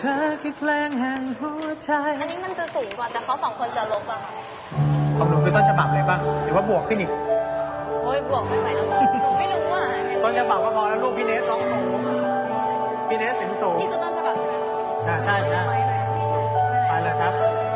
เธอคือเพลงแห่งหัวใจ อันนี้มันจะสูงกว่าแต่เขาสองคนจะลบอะค่ะของหนูคือต้นฉบับเลยป่ะหรือว่าบวกขึ้นอีกโอ้ยบวกไม่ไหวแล้วหนูไม่รู้อะต้นฉบับก็พอแล้วลูกพี่เนสร้องสูงพี่เนสเสียงสูงนี่คือต้นฉบับใช่ไหมอ่าใช่ใช่ไปเลยไปเลยครับ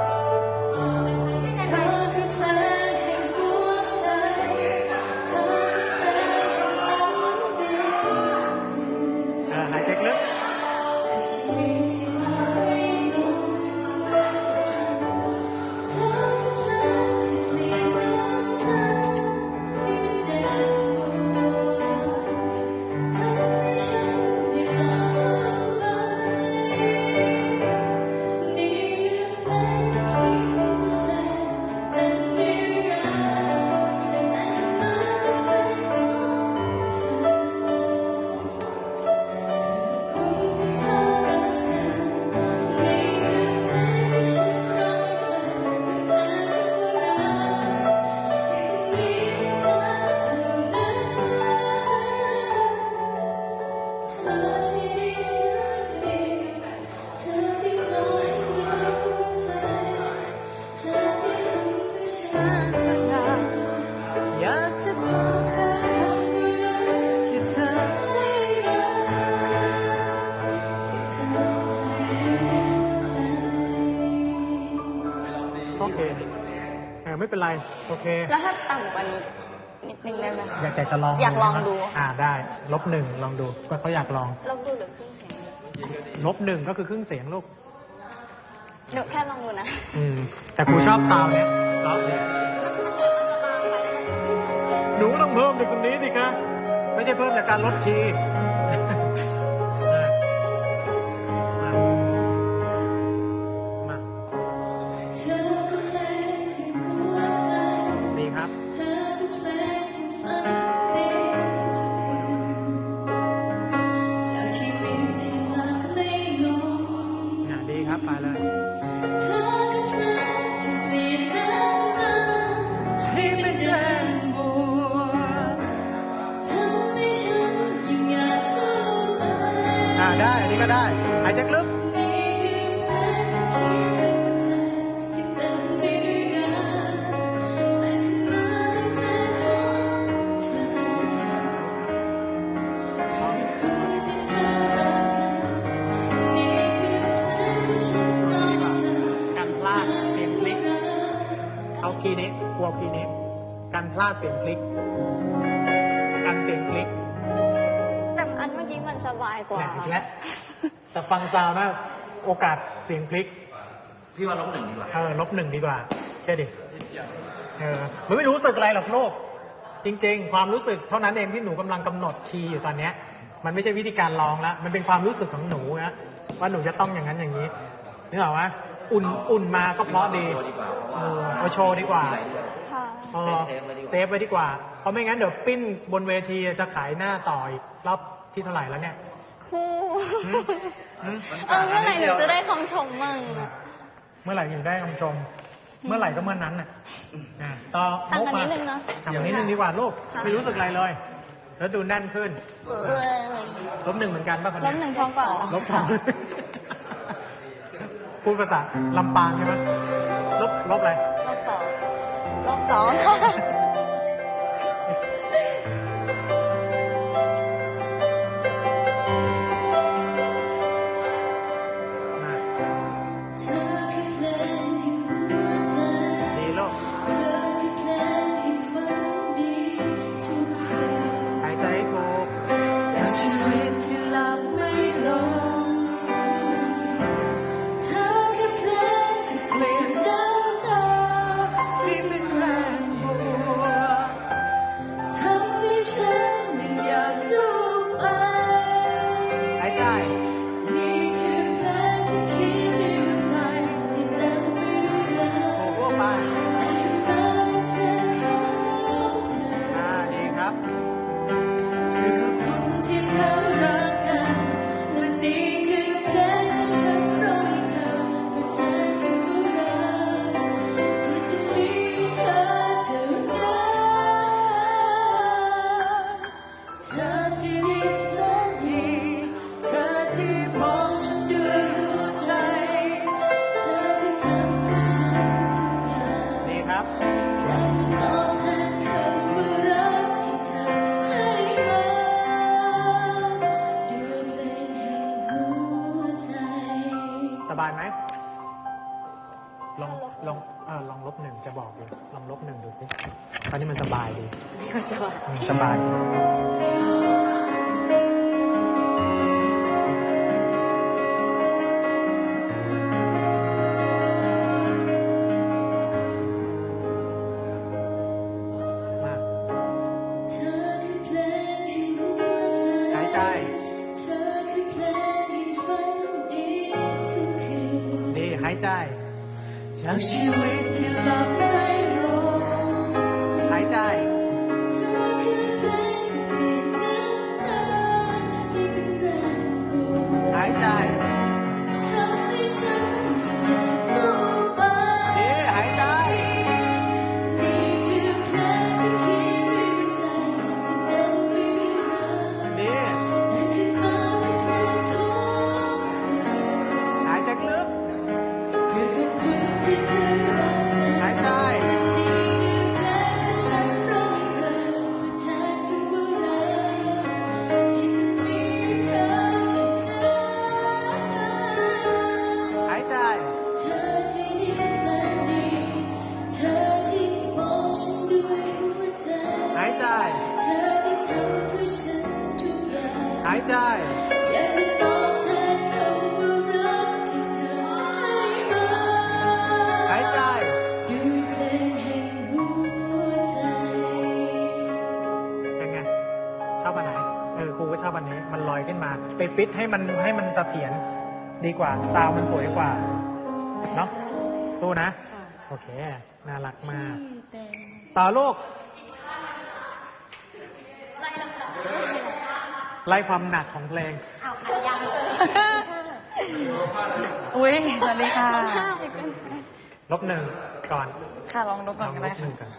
อยากจะบอกเธอที่เธอไม่รักโอเคเออไม่เป็นไร โอเค แล้วถ้าต่ำกว่านี้นิดนึงได้ไหมอยากจะลองอยากลองดู อ่าได้ ลบหนึ่งลองดูก็เขาอยากลอง ลองดูหรือครึ่งเสียงลบหนึ่งก็คือครึ่งเสียงลูกเดี๋ยวแค่ลองดูนะ อืม แต่ครูชอบซาวน์เนี้ยร้องเนี่ย นูต้องเพิ่มในตรงนี้ดิคะไม่ใช่เพิ่มจากการลดคี อ่าได้อันนี้ก็ได้หายใจลึกเอาคีย์นี้กลัวคีย์นี้การพลาดเสียงพลิก การเสียงพลิก บายกว่าแหม่อีกแล้วแต่ฟังซาวน์นะโอกาสเสียงพลิกพี่ว่าลบหนึ่งดีกว่าเออลบหนึ่งดีกว่าเชื่อดิเออมันไม่รู้สึกอะไรหรอกโลก จริง ๆ ความรู้สึกเท่านั้นเองที่หนูกำลังกำหนดคีย์อยู่ตอนเนี้ย มันไม่ใช่วิธีการร้องแล้วมันเป็นความรู้สึกของหนูนะว่าหนูจะต้องอย่างนั้นอย่างนี้นึกออกไหมอุ่นอุ่นมาก็เพราะดีโชว์ดีกว่าเออเอาโชว์ดีกว่ามีหลายเรื่องค่ะเออเซฟไว้ดีกว่าเพราะไม่งั้นเดี๋ยวปิ้นบนเวทีจะขายหน้าต่ออีกรอบที่เท่าไหร่แล้วเนี่ย ครูหืมหืมเออเมื่อไหร่หนูจะได้คำชมมั่งอะ เมื่อไหร่ถึงได้คำชม เมื่อไหร่ก็เมื่อนั้นน่ะอะต่อต่างกันมุนิกดมานึงเนาะทำนิดนึงดีกว่าลูกค่ะ ไม่รู้สึกอะไรเลย แล้วดูแน่นขึ้นเออลบหนึ่งเหมือนกันป่ะคนลเนี้บยหนึ่งพร้อมกว่าเหรอลบสองพูดภาษาลำปางใช่ไหมลบลบอะไร ลบสองลบสอง บายไหมลองลองเออลองลบหนึ่งจะบอกดูลองลบหนึ่งดูสิตอนนี้มันสบายดีสบายสบาย ได้ หายใจ ยังไงชอบอันไหนเออครูก็ชอบอันนี้ มันลอยขึ้นมา ไปฟิตให้มันให้มันเสถียรดีกว่าซาวมันสวยกว่าเนาะสู้นะ โอเค น่ารักมาก ต่อลูก ไล่ความหนักของเพลง เอาอยาอุ้ยสวัสดีค่ะ ลบหนึ่งก่อน ค่ะลองลบก่อนลก็ได้บหค่นึ่งก่อน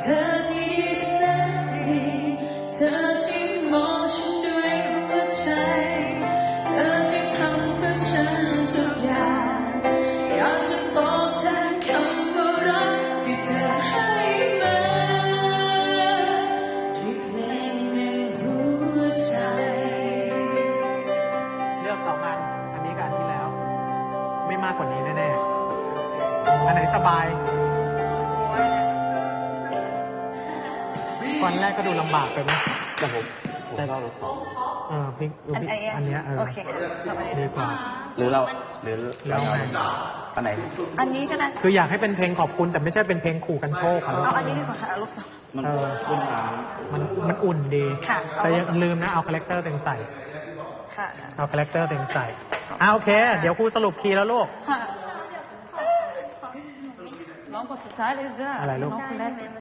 เธอนี้แสนเธอที่มองฉันด้วยหัวใจ เธอที่ทำเพื่อฉันทุกอย่างอยากจะตอบแทนคำรักที่เธอให้มาที่เพลงในหัวใจ เลือกสองอัน อันนี้กันที่แล้ว ไม่มากกว่านี้แน่ๆ อันไหนสบาย วันแรกก็ดูลำบากไปไหมแต่ผมผมชอบรถสองเออพี่อันไอ้อันเนี้ยเออโอเคชอบอันนี้ดีกว่าหรือเราหรือเราแล้วไงอันไหน อันนี้ก็ได้คืออยากให้เป็นเพลงขอบคุณแต่ไม่ใช่เป็นเพลงขู่กันโชคอะลูกเอาอันนี้ดีกว่าค่ะเอารูปสองมันเออขึ้นมามันมันอุ่นดีค่ะแต่อยังลืมนะเอาคาแรคเตอร์เต็งใส่ค่ะเอาคาแรคเตอร์เต็งใส่อ่าโอเค เดี๋ยวครูสรุปคีย์แล้วลูกค่ะร้องบทสุดท้ายเลยจ้ะอะไรลูกน้องคนแรก